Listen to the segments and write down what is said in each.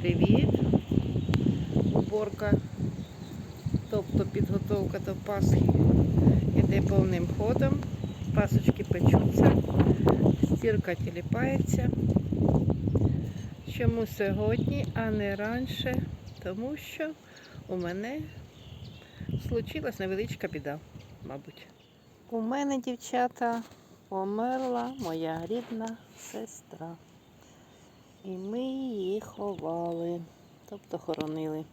привіт! Уборка, тобто підготовка до Пасхи іде повним ходом. Пасочки печуться, стірка тіліпається. Чому сьогодні, а не раніше? Тому що у мене случилась невеличка біда, мабуть. У мене, дівчата, померла моя рідна сестра. І ми її ховали, тобто хоронили.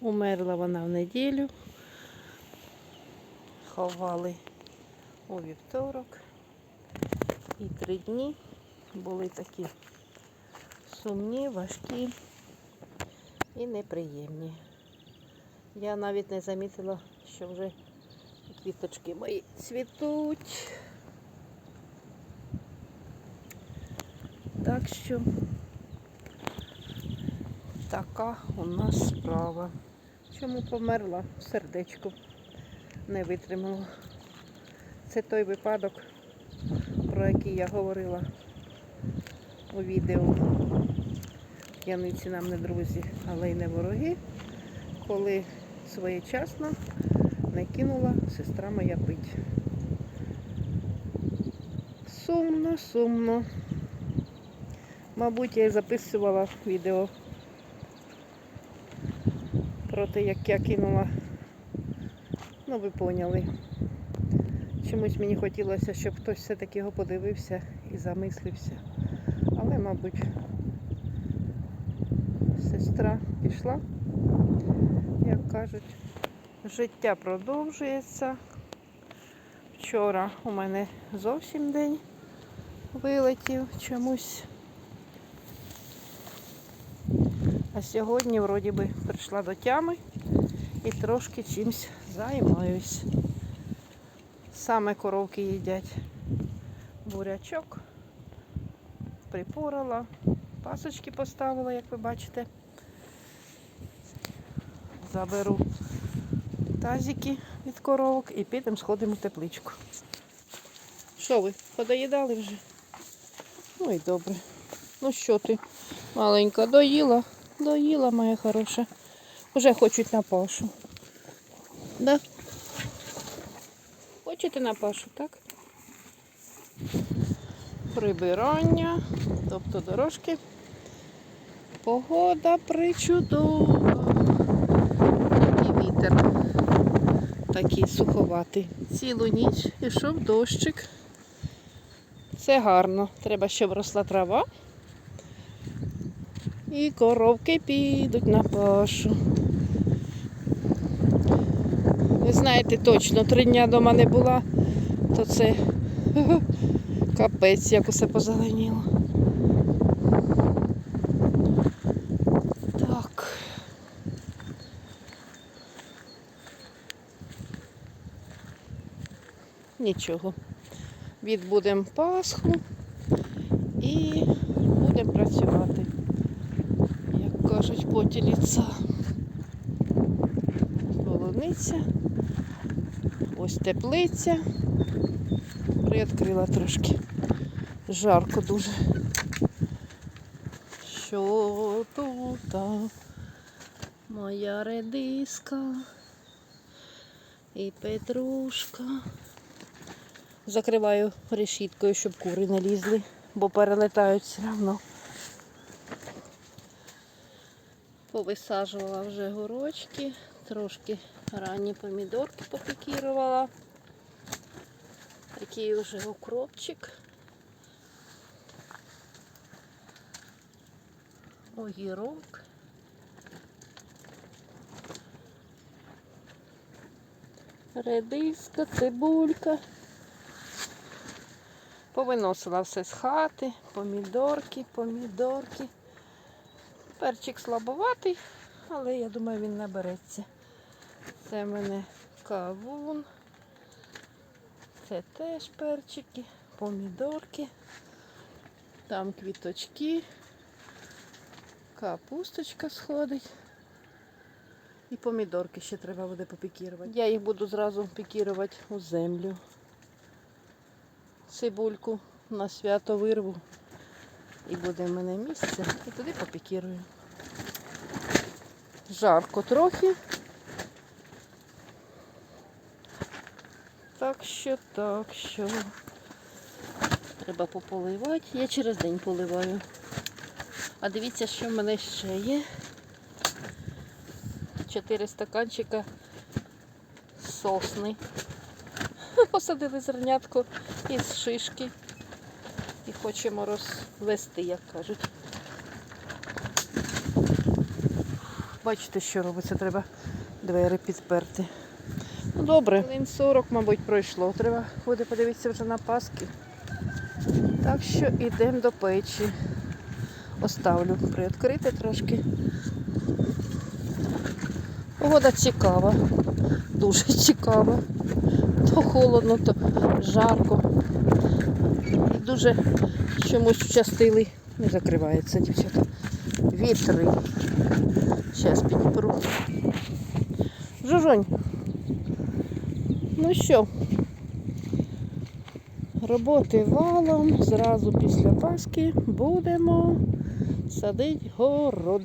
Умерла вона в неділю. Ховали у вівторок. І три дні були такі сумні, важкі і неприємні. Я навіть не замітила, що вже квіточки мої цвітуть. Так що така у нас справа. Чому померла? Сердечко не витримало. Це той випадок, про який я говорила у відео. П'яниці нам не друзі, але й не вороги, коли своєчасно не кинула сестра моя пить. Сумно, сумно. Мабуть, я і записувала відео про те, як я кинула. Ну, ви поняли. Чомусь мені хотілося, щоб хтось все-таки його подивився і замислився. Але, мабуть, сестра пішла, як кажуть. Життя продовжується. Вчора у мене зовсім день вилетів чомусь. А сьогодні, вроді би, прийшла до тями і трошки чимось займаюсь. Саме коровки їдять бурячок, припорала, пасочки поставила, як ви бачите. Заберу тазики від коровок і підемо сходимо в тепличку. Що ви, подоїдали вже? Ну і добре. Ну що ти, маленька, доїла? Доїла, моя хороша. Уже хочуть на пашу. Да? Хочете на пашу, так? Прибирання, тобто дорожки. Погода причудова. І вітер такий суховатий. Цілу ніч ішов дощик. Це гарно. Треба, щоб росла трава. І коровки підуть на пашу. Ви знаєте точно, три дня дома не була, то це капець, як усе позеленіло. Так. Нічого. Відбудемо Пасху і будемо працювати поті ліца. Полуниця. Ось теплиця. Приоткрила трошки. Жарко дуже. Що тут? Моя редиска і петрушка. Закриваю решіткою, щоб кури не лізли, бо перелетають все одно. Повисаджувала вже горочки, трошки ранні помідорки попікірувала. Такий вже укропчик. Огірок. Редиска, цибулька. Повиносила все з хати, помідорки, помідорки. Перчик слабоватий, але я думаю, він набереться. Це в мене кавун. Це теж перчики, помідорки. Там квіточки. Капусточка сходить. І помідорки ще треба буде попікірувати. Я їх буду зразу пікірувати у землю. Цибульку на свято вирву. І буде в мене місце, і туди попікірую. Жарко трохи. Так що, так що. Треба пополивати. Я через день поливаю. А дивіться, що в мене ще є. Чотири стаканчика сосни. Посадили зернятко із шишки. І хочемо розвести, як кажуть. Бачите, що робиться, треба двері підперти. Ну, добре, хвилин 40, мабуть, пройшло. Треба буде подивитися вже на паски. Так що йдемо до печі. Оставлю приоткрити трошки. Погода цікава, дуже цікава. То холодно, то жарко. Дуже чомусь вчастилий. Не закривається, дівчата. Вітри. Зараз підпру. Жужонь. Ну що, роботи валом. Зразу після Пасхи будемо садити город.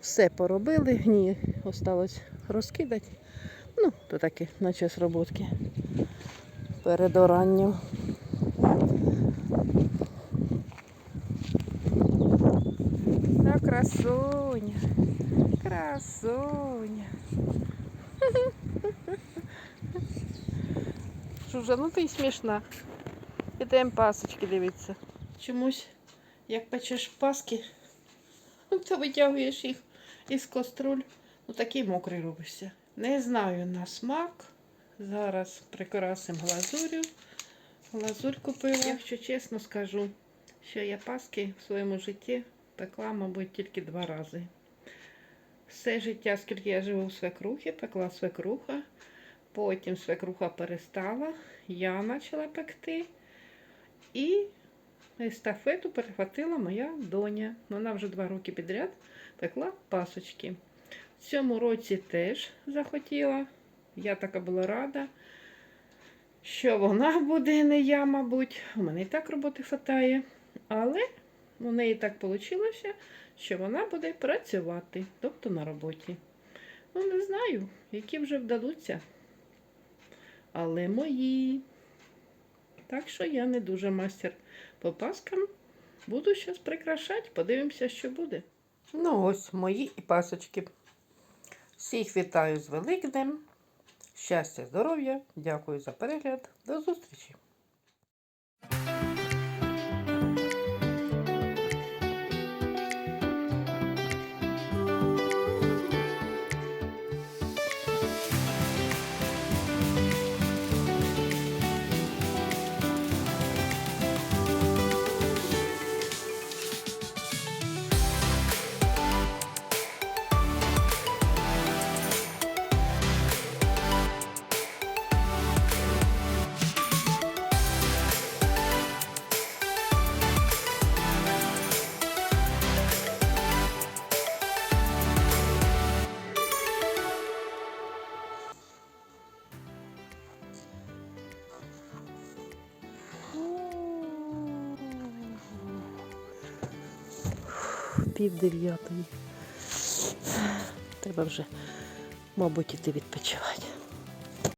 Все поробили, гні осталось розкидати. Ну, то таке на час роботки. Перед оранням. Та красуня. Красуня. Жужа, ну ти й смішна. Ідемо пасочки дивитися. Чомусь, як печеш паски, то витягуєш їх із каструль. Ну такий мокрий робишся. Не знаю на смак. Зараз прикрасимо глазурю. Глазурь купила. Якщо чесно скажу, що я паски в своєму житті пекла, мабуть, тільки два рази. Все життя, скільки я живу в свекрухі, пекла свекруха. Потім свекруха перестала, я почала пекти. І естафету перехватила моя доня. Вона вже два роки підряд пекла пасочки. В цьому році теж захотіла. Я така була рада, що вона буде, не я, мабуть. У мене і так роботи хватає. Але у неї так вийшло, що вона буде працювати, тобто на роботі. Ну, не знаю, які вже вдадуться. Але мої. Так що я не дуже мастер по паскам. Буду зараз прикрашати, подивимося, що буде. Ну, ось мої і пасочки. Всіх вітаю з Великднем. Щастя, здоров'я. Дякую за перегляд. До зустрічі! Пів дев'ятої. Треба вже, мабуть, іти відпочивати.